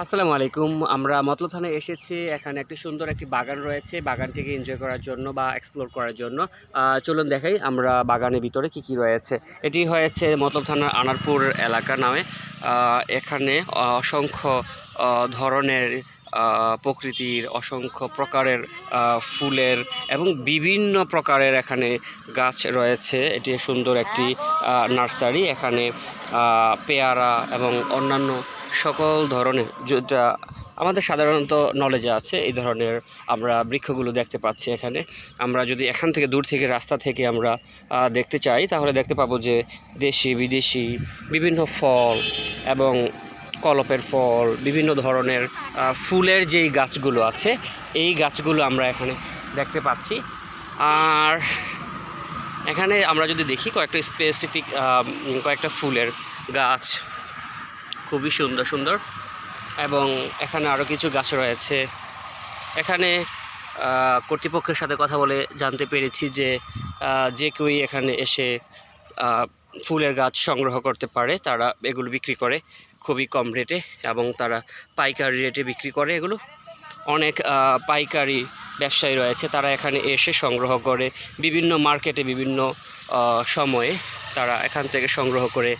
আসসালামু আলাইকুম। আমরা মতলব থানায় এসেছি। এখানে একটি সুন্দর একটি বাগান রয়েছে, বাগানটিকে এনজয় করার জন্য বা এক্সপ্লোর করার জন্য। চলুন দেখাই আমরা বাগানের ভিতরে কি কি রয়েছে। এটি হয়েছে মতলব থানার আনারপুর এলাকা নামে। এখানে অসংখ্য ধরনের প্রকৃতির অসংখ্য প্রকারের ফুলের এবং বিভিন্ন প্রকারের এখানে গাছ রয়েছে। এটি সুন্দর একটি নার্সারি। এখানে পেয়ারা এবং অন্যান্য সকল ধরনের যেটা আমাদের সাধারণত নলেজে আছে, এই ধরনের আমরা বৃক্ষগুলো দেখতে পাচ্ছি এখানে। আমরা যদি এখান থেকে দূর থেকে, রাস্তা থেকে আমরা দেখতে চাই, তাহলে দেখতে পাবো যে দেশি, বিদেশি, বিভিন্ন ফল এবং কলপের ফল, বিভিন্ন ধরনের ফুলের যেই গাছগুলো আছে, এই গাছগুলো আমরা এখানে দেখতে পাচ্ছি। আর এখানে আমরা যদি দেখি কয়েকটা স্পেসিফিক কয়েকটা ফুলের গাছ। খুবই সুন্দর সুন্দর। এবং এখানে আরও কিছু গাছ রয়েছে। এখানে কর্তৃপক্ষের সাথে কথা বলে জানতে পেরেছি যে যে কেউই এখানে এসে ফুলের গাছ সংগ্রহ করতে পারে, তারা এগুলো বিক্রি করে খুবই কম রেটে এবং তারা পাইকারি রেটে বিক্রি করে এগুলো। অনেক পাইকারি ব্যবসায়ী রয়েছে, তারা এখানে এসে সংগ্রহ করে বিভিন্ন মার্কেটে বিভিন্ন সময়ে তারা এখান থেকে সংগ্রহ করে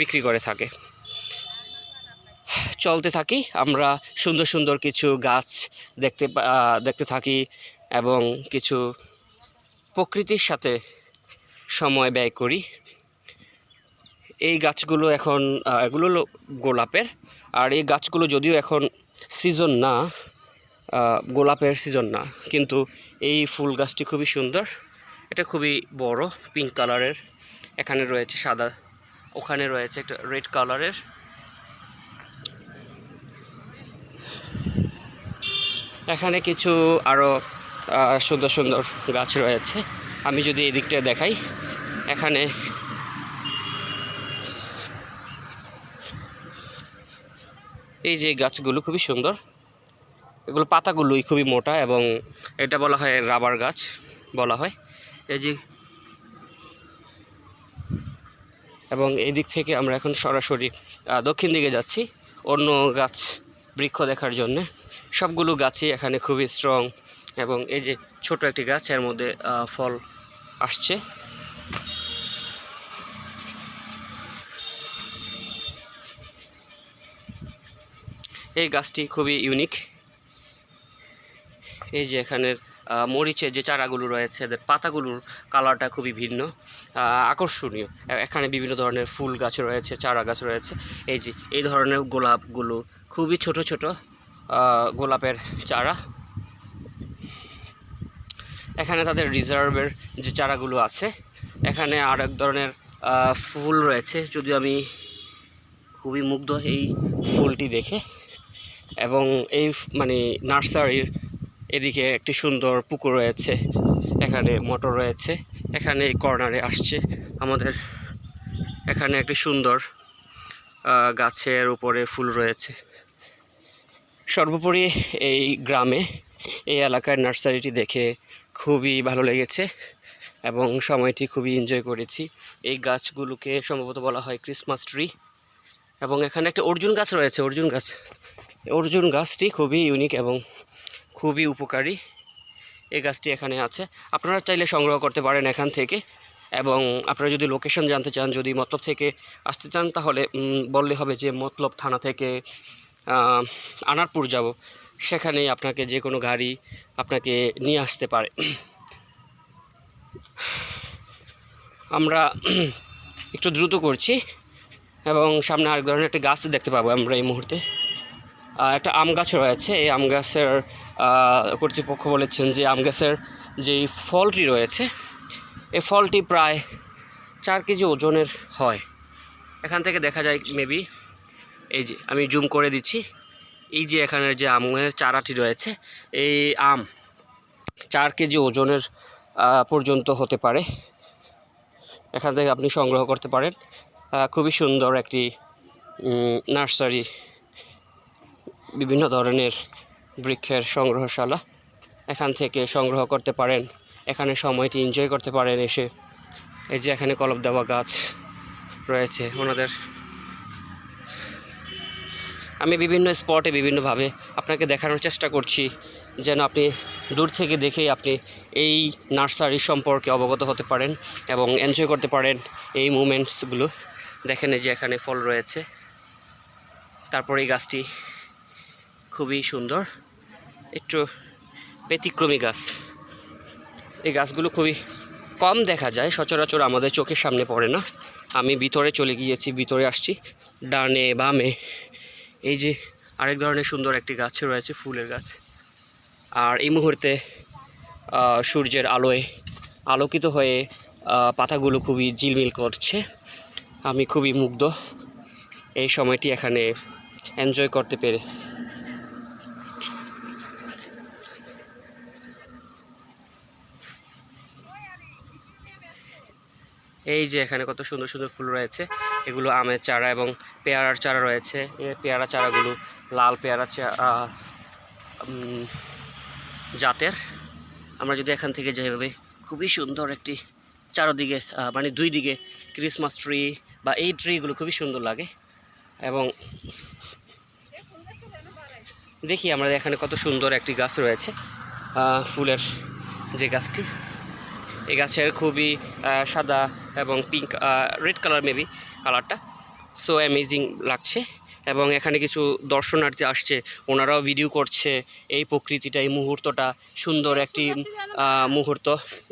বিক্রি করে থাকে। চলতে থাকি। আমরা সুন্দর সুন্দর কিছু গাছ দেখতে দেখতে থাকি এবং কিছু প্রকৃতির সাথে সময় ব্যয় করি। এই গাছগুলো এখন এগুলো গোলাপের। আর এই গাছগুলো যদিও এখন সিজন না গোলাপের সিজন না, কিন্তু এই ফুল গাছটি খুবই সুন্দর। এটা খুবই বড় পিঙ্ক কালারের এখানে রয়েছে সাদা, ওখানে রয়েছে একটা রেড কালারের এখানে কিছু আরও সুন্দর সুন্দর গাছ রয়েছে। আমি যদি এই দিকটা দেখাই, এখানে এই যে গাছগুলো খুবই সুন্দর। এগুলো পাতাগুলোই খুবই মোটা এবং এটা বলা হয় রাবার গাছ বলা হয়। এই যে এবং এই দিক থেকে আমরা এখন সরাসরি দক্ষিণ দিকে যাচ্ছি অন্য গাছ বৃক্ষ দেখার জন্যে। সবগুলো গাছই এখানে খুবই স্ট্রং এবং এই যে ছোট একটি গাছ, এর মধ্যে ফল আসছে। এই গাছটি খুবই ইউনিক এই যে এখানের মরিচের যে চারাগুলো রয়েছে, এদের পাতাগুলোর কালারটা খুবই ভিন্ন আকর্ষণীয়। এখানে বিভিন্ন ধরনের ফুল গাছ রয়েছে, চারা গাছ রয়েছে। এই যে, এই ধরনের গোলাপগুলো খুবই ছোট ছোট। গোলাপের চারা। এখানে তাদের রিজার্ভের যে চারাগুলো আছে, এখানে আর এক ধরনের ফুল রয়েছে। যদিও আমি খুবই মুগ্ধ এই ফুলটি দেখে। এবং এই মানে নার্সারির এদিকে একটি সুন্দর পুকুর রয়েছে, এখানে মোটর রয়েছে, এখানে এই কর্নারে আসছে আমাদের। এখানে একটি সুন্দর গাছের উপরে ফুল রয়েছে। সর্বোপরি এই গ্রামে, এই এলাকার নার্সারিটি দেখে খুবই ভালো লেগেছে এবং সময়টি খুবই এনজয় করেছি। এই গাছগুলোকে সম্ভবত বলা হয় ক্রিসমাস ট্রি এবং এখানে একটা অর্জুন গাছ রয়েছে, অর্জুন গাছ। অর্জুন গাছটি খুবই ইউনিক এবং খুবই উপকারী। এই গাছটি এখানে আছে। আপনারা চাইলে সংগ্রহ করতে পারেন এখান থেকে এবং আপনারা যদি লোকেশন জানতে চান, যদি মতলব থেকে আসতে চান, তাহলে বললে হবে যে মতলব থানা থেকে আনারপুর যাব। সেখানেই আপনাকে যে কোনো গাড়ি আপনাকে নিয়ে আসতে পারে। আমরা একটু দ্রুত করছি এবং সামনে আরেক ধরনের একটা গাছ দেখতে পাবো আমরা এই মুহূর্তে। একটা আম গাছ রয়েছে। এই আম গাছের কর্তৃপক্ষ বলেছেন যে আম গাছের যেই ফলটি রয়েছে, এই ফলটি প্রায় চার কেজি ওজনের হয়। এখান থেকে দেখা যায় মেবি এই যে, আমি জুম করে দিচ্ছি। এই যে এখানের যে আমের চারাটি রয়েছে, এই আম চার কেজি ওজনের পর্যন্ত হতে পারে। এখান থেকে আপনি সংগ্রহ করতে পারেন। খুবই সুন্দর একটি নার্সারি, বিভিন্ন ধরনের বৃক্ষের সংগ্রহশালা এখান থেকে সংগ্রহ করতে পারেন। এখানে সময়টি এনজয় করতে পারেন এসে। এই যে এখানে কলপ দেওয়া গাছ রয়েছে, ওনাদের আমি বিভিন্ন স্পটে বিভিন্নভাবে আপনাকে দেখানোর চেষ্টা করছি, যেন আপনি দূর থেকে দেখেই আপনি এই নার্সারি সম্পর্কে অবগত হতে পারেন এবং এনজয় করতে পারেন এই মুমেন্টসগুলো দেখেন যে এখানে ফল রয়েছে। তারপর এই গাছটি খুবই সুন্দর। একটু ব্যতিক্রমী গাছ। এই গাছগুলো খুবই কম দেখা যায়, সচরাচর আমাদের চোখের সামনে পড়ে না। আমি ভিতরে চলে গিয়েছি, ভিতরে আসছি, ডানে বামে। এই যে আরেক ধরনের সুন্দর একটি গাছ রয়েছে, ফুলের গাছ। আর এই মুহূর্তে সূর্যের আলোয় আলোকিত হয়ে পাতাগুলো খুবই ঝিলমিল করছে। আমি খুবই মুগ্ধ। এই সময়টি এখানে এনজয় করতে পেরে। এই যে এখানে কত সুন্দর সুন্দর ফুল রয়েছে। এগুলো আমের চারা এবং পেয়ারার চারা রয়েছে। এই পেয়ারা চারাগুলো লাল পেয়ারা জাতের। আমরা যদি এখান থেকে যেভাবে খুবই সুন্দর একটি চারোদিকে মানে দুই দিকে ক্রিসমাস ট্রি বা এই ট্রিগুলো খুবই সুন্দর লাগে এবং দেখি আমরা এখানে কত সুন্দর একটি গাছ রয়েছে ফুলের যে গাছটি। এই গাছের খুবই সাদা এবং পিঙ্ক রেড কালার মেবি কালারটা সো অ্যামেজিং লাগছে। এবং এখানে কিছু দর্শনার্থী আসছে। ওনারাও ভিডিও করছে এই প্রকৃতিটা, এই মুহূর্তটা। সুন্দর একটি মুহূর্ত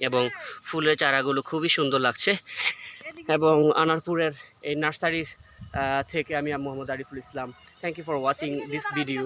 এবং ফুলের চারাগুলো খুবই সুন্দর লাগছে। এবং আনারপুরের এই নার্সারির থেকে আমি Mohammad Ariful Islam. Thank you for watching this video